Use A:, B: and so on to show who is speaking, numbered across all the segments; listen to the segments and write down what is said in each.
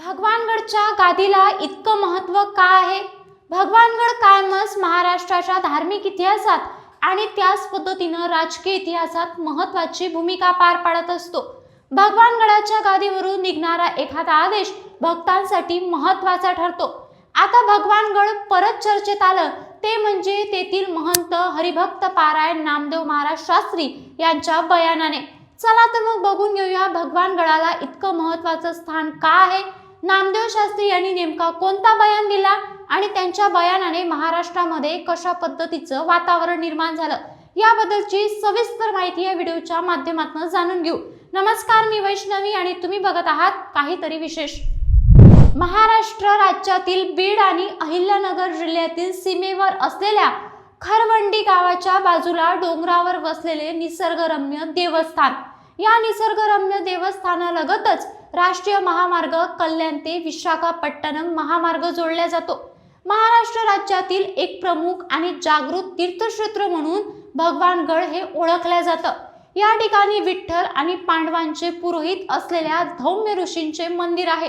A: भगवानगडच्या गादीला इतकं महत्त्व का आहे? भगवानगड कायमच महाराष्ट्राच्या धार्मिक इतिहासात आणि त्याच पद्धतीनं राजकीय इतिहासात महत्त्वाची भूमिका पार पाडत असतो. भगवानगडाच्या गादीवरून निघणारा एखादा आदेश भक्तांसाठी महत्त्वाचा ठरतो. आता भगवानगड परत चर्चेत आलं ते म्हणजे तेथील महंत हरिभक्त पारायण नामदेव महाराज शास्त्री यांच्या बयानाने. चला तर मग बघून घेऊया भगवानगडाला इतकं महत्त्वाचं स्थान का आहे? नामदेव शास्त्री यांनी नेमका कोणता बयान दिला आणि त्यांच्या बयानाने महाराष्ट्रामध्ये कशा पद्धतीचं वातावरण निर्माण झालं? याबद्दलची सविस्तर माहिती या व्हिडिओच्या माध्यमातून जाणून घेऊ. नमस्कार मी वैष्णवी आणि तुम्ही बघत आहात काहीतरी विशेष. महाराष्ट्र राज्यातील बीड आणि अहिल्यानगर जिल्ह्यातील सीमेवर असलेल्या खरवंडी गावाच्या बाजूला डोंगरावर वसलेले निसर्गरम्य देवस्थान. या निसर्गरम्य देवस्थानालगतच राष्ट्रीय महामार्ग कल्याण ते विशाखापट्टणम महामार्ग जोडला जातो. महाराष्ट्र राज्यातील एक प्रमुख आणि जागृत तीर्थक्षेत्र म्हणून भगवानगड हे ओळखलं जातं. या ठिकाणी विठ्ठल आणि पांडवांचे पुरोहित असलेल्या धौम्य ऋषींचे मंदिर आहे.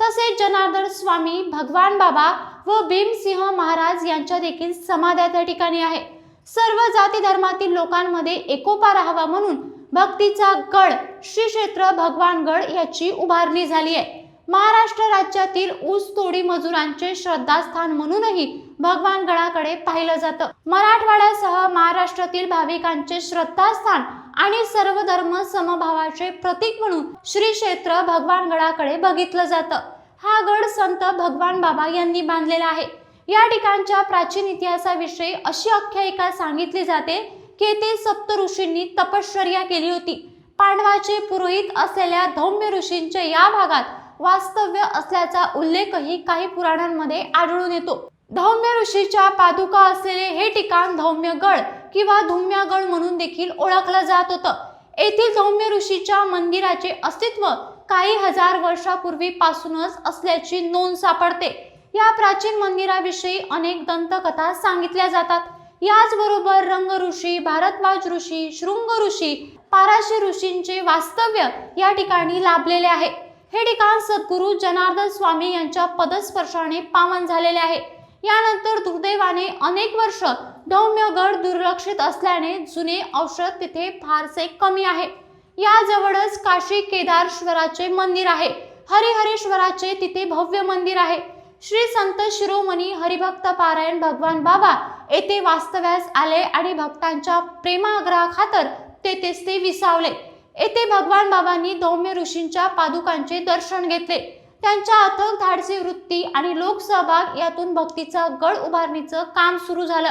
A: तसेच जनार्दन स्वामी भगवान बाबा व भीमसिंह महाराज यांच्या देखील समाध्या त्या ठिकाणी आहे. सर्व जाती धर्मातील लोकांमध्ये एकोपा राहावा म्हणून भक्तीचा गड श्री क्षेत्र भगवानगड याची उभारणी झाली आहे. महाराष्ट्र राज्यातील ऊस तोडी मजुरांचे श्रद्धास्थान म्हणूनही भगवानगडाकडे पाहिलं जातं. मराठवाड्यासह महाराष्ट्रातील भाविकांचे श्रद्धास्थान आणि सर्व धर्म समभावाचे प्रतीक म्हणून श्री क्षेत्र भगवानगडाकडे बघितलं जातं. हा गड संत भगवान बाबा यांनी बांधलेला आहे. या ठिकाणच्या प्राचीन इतिहासाविषयी अशी आख्यायिका सांगितली जाते की येथे सप्त ऋषींनी तपश्चर्या केली होती. पांडवाचे पुरोहित असलेल्या धौम्य ऋषींचे या भागात वास्तव्य असल्याचा उल्लेखही काही पुराणांमध्ये आढळून येतो. धौम्य ऋषीच्या पादुका असलेले हे ठिकाण धौम्यगड किंवा धुम्यागड म्हणून देखील ओळखलं जात होतं. येथील धौम्य ऋषीच्या मंदिराचे अस्तित्व काही हजार वर्षापूर्वीपासूनच असल्याची नोंद सापडते. या प्राचीन मंदिराविषयी अनेक दंतकथा सांगितल्या जातात. याचबरोबर रंग ऋषी भारद्वाज ऋषी शृंग ऋषी पाराशी ऋषींचे वास्तव्य या ठिकाणी लाभलेले आहे. हे ठिकाण सद्गुरू जनार्दन स्वामी यांच्या पदस्पर्शाने पावन झालेले आहे. यानंतर दुर्दैवाने अनेक वर्ष धौम्यगड दुर्लक्षित असल्याने जुने औषध तिथे फारसे कमी आहे. याजवळच काशी केदारेश्वराचे मंदिर आहे. हरिहरेश्वराचे तिथे भव्य मंदिर आहे. श्री संत शिरोमणी हरिभक्त पारायण भगवान बाबा येथे वास्तव्यास आले आणि भक्तांच्या प्रेमाग्रहाखातर तेथेच ते विसावले. येथे भगवान बाबांनी दौम्य ऋषींच्या पादुकांचे दर्शन घेतले. त्यांच्या अथक धाडसी वृत्ती आणि लोकसहभाग यातून भक्तीचा गड उभारणीचं काम सुरू झालं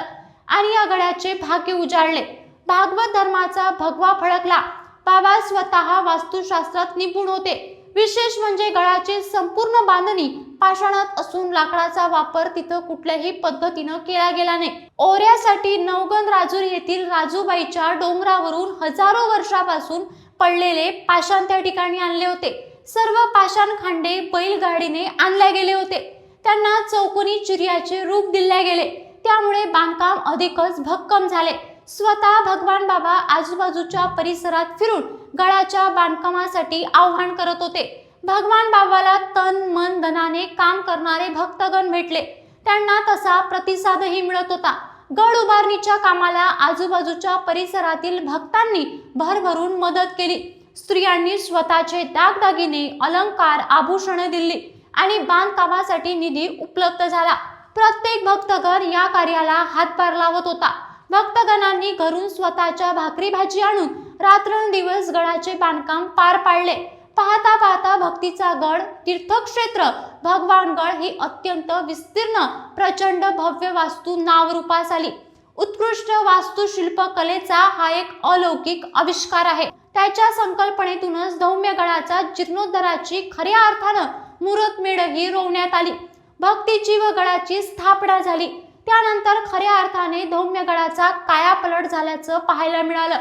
A: आणि या गडाचे भाग्य उजाडले भागवत धर्माचा भगवा फळकला बाबा स्वतः वास्तुशास्त्रात निपुण होते. विशेष म्हणजे गडाची संपूर्ण बांधणी पाषाणात असून लाकडाचा वापर तिथं कुठल्याही पद्धतीनं केला गेला नाही. ओऱ्यासाठी नवगण राजूर येथील राजूबाईच्या डोंगरावरून हजारो वर्षापासून पडलेले पाषाण त्या ठिकाणी आणले होते. सर्व पाषाण खांडे बैलगाडीने आणले गेले होते. त्यांना चौकोनी चिर्याचे रूप दिले गेले. त्यामुळे बांधकाम अधिकच भक्कम झाले. स्वतः भगवान बाबा आजूबाजूच्या परिसरात फिरून गडाच्या बांधकामासाठी आव्हान करत होते. भगवान बाबाला तन मन धनाने काम करणारे भक्तगण भेटले. त्यांना तसा प्रतिसादही मिळत होता. गड उभारणीच्या कामाला आजूबाजूच्या परिसरातील भक्तांनी भरभरून मदत केली. स्त्रियांनी स्वतःचे दागदागिने अलंकार आभूषणे दिली आणि बांधकामासाठी निधी उपलब्ध झाला. प्रत्येक भक्तगण या कार्याला हातभार लावत होता. भक्तगणांनी घरून स्वतःच्या भाकरी भाजी आणून रात्रंदिवस गडाचे बांधकाम पार पाडले. पाहता पाहता भक्तीचा गड तीर्थक्षेत्र भगवानगड ही अत्यंत विस्तीर्ण प्रचंड भव्य वास्तू नावरूपास आली. उत्कृष्ट वास्तुशिल्प कलेचा हा एक अलौकिक आविष्कार आहे. त्याच्या संकल्पनेतूनच धौम्यगडाचा जीर्णोद्धाराची खऱ्या अर्थानं मूर्तमेढ ही रोवण्यात आली. भक्तीची व गडाची स्थापना झाली. त्यानंतर खऱ्या अर्थाने धौम्यगडाचा कायापलट झाल्याचं पाहायला मिळालं.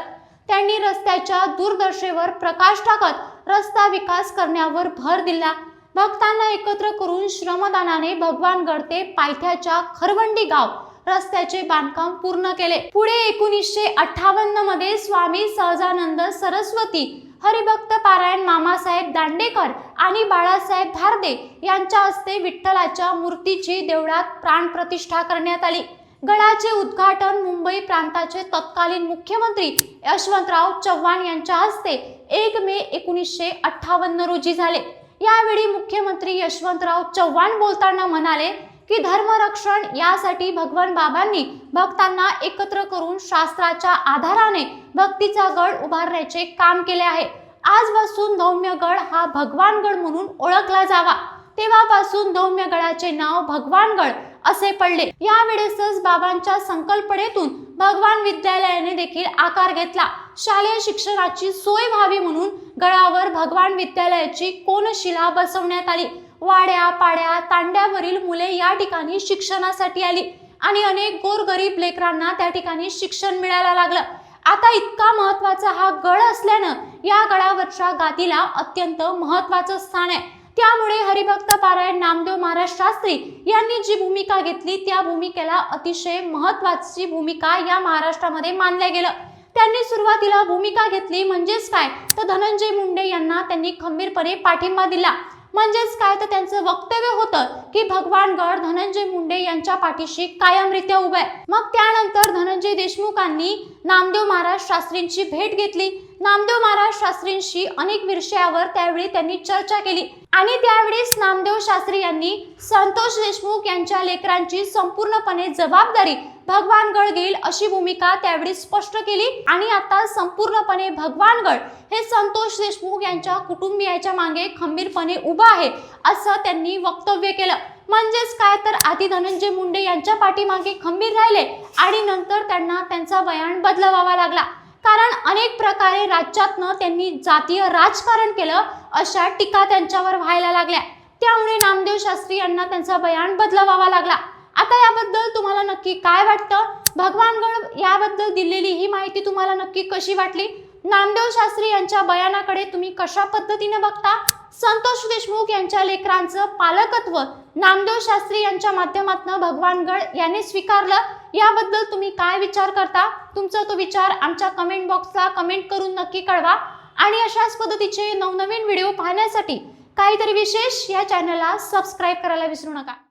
A: त्यांनी रस्त्याच्या दूरदर्शेवर प्रकाश टाकत रस्ता विकास करण्यावर भर दिला. भक्तांना एकत्र करून श्रमदानाने भगवानगड ते पायथ्याच्या खरवंडी गाव रस्त्याचे बांधकाम पूर्ण केले. पुढे एकोणीसशे अठ्ठावन्नमध्ये स्वामी सहजानंद सरस्वती हरिभक्त पारायण मामासाहेब दांडेकर आणि बाळासाहेब धारदे यांच्या हस्ते विठ्ठलाच्या मूर्तीची देवळात प्राणप्रतिष्ठा करण्यात आली. गडाचे उद्घाटन मुंबई प्रांताचे तत्कालीन मुख्यमंत्री यशवंतराव चव्हाण यांच्या हस्ते एक मे एकोणीसशे अठ्ठावन्न रोजी झाले. यावेळी मुख्यमंत्री यशवंतराव चव्हाण बोलताना म्हणाले की धर्मरक्षण यासाठी भगवान बाबांनी भक्तांना एकत्र करून शास्त्राच्या आधाराने भक्तीचा गड उभारण्याचे काम केले आहे. आजपासून धौम्यगड हा भगवानगड म्हणून ओळखला जावा. तेव्हापासून धौम्यगडाचे नाव भगवानगड असे पडले. यावेळेसच बाबांच्या संकल्पनेतून भगवान विद्यालयाने देखील आकार घेतला. शालेय शिक्षणाची सोय व्हावी म्हणून गळावर भगवान विद्यालयाची कोनशिला बसवण्यात आली. वाड्या पाड्या तांड्यावरील मुले या ठिकाणी शिक्षणासाठी आली आणि अनेक गोरगरीब लेकरांना त्या ठिकाणी शिक्षण मिळायला लागलं. आता इतका महत्त्वाचा हा गड असल्यानं या गडावरच्या गादीला अत्यंत महत्वाचं स्थान आहे. त्यामुळे हरिभक्त पारायण नामदेव महाराज शास्त्री यांनी जी भूमिका घेतली त्या भूमिकेला अतिशय महत्वाची भूमिका या महाराष्ट्रामध्ये मानल्या गेलं. त्यांनी सुरुवातीला भूमिका घेतली म्हणजेच काय? तर धनंजय मुंडे यांना त्यांनी खंबीरपणे पाठिंबा दिला. म्हणजेच काय? तर त्यांचं वक्तव्य होतं की भगवान गड धनंजय मुंडे यांच्या पाठीशी कायमरित्या उभे आहे. मग त्यानंतर धनंजय देशमुखांनी नामदेव महाराज शास्त्रींची भेट घेतली. नामदेव महाराज शास्त्रींशी अनेक विषयावर त्यावेळी त्यांनी चर्चा केली. आणि त्यावेळेस नामदेव शास्त्री यांनी संतोष देशमुख यांच्या लेकरांची संपूर्णपणे जबाबदारी भगवानगड घेईल अशी भूमिका त्यावेळी स्पष्ट केली. आणि आता संपूर्णपणे भगवानगड हे संतोष देशमुख यांच्या कुटुंबियाच्या मागे खंबीरपणे उभं आहे असं त्यांनी वक्तव्य केलं. म्हणजेच काय? तर आधी धनंजय मुंडे यांच्या पाठीमागे खंबीर राहिले आणि नंतर त्यांना त्यांचा बयान बदलवावा लागला. कारण अनेक प्रकारे राज्यातनं त्यांनी जातीय राजकारण केलं अशा टीका त्यांच्यावर व्हायला लागल्या. त्यामुळे नामदेव शास्त्री यांना त्यांचा बयान बदलवावा लागला. आता याबद्दल तुम्हाला नक्की काय वाटतं? भगवानगड याबद्दल दिलेली ही माहिती तुम्हाला नक्की कशी वाटली? नामदेव शास्त्री यांच्या बयानाकडे तुम्ही कशा पद्धतीने बघता? संतोष देशमुख यांच्या लेकरांचं पालकत्व नामदेव शास्त्री यांच्या माध्यमातून भगवानगड याने स्वीकारलं? याबद्दल तुम्ही काय विचार करता? तुमचा तो विचार आमच्या कमेंट बॉक्सला कमेंट करून नक्की कळवा. आणि अशाच पद्धतीचे नवनवीन व्हिडिओ पाहण्यासाठी काहीतरी विशेष या चॅनलला सबस्क्राईब करायला विसरू नका.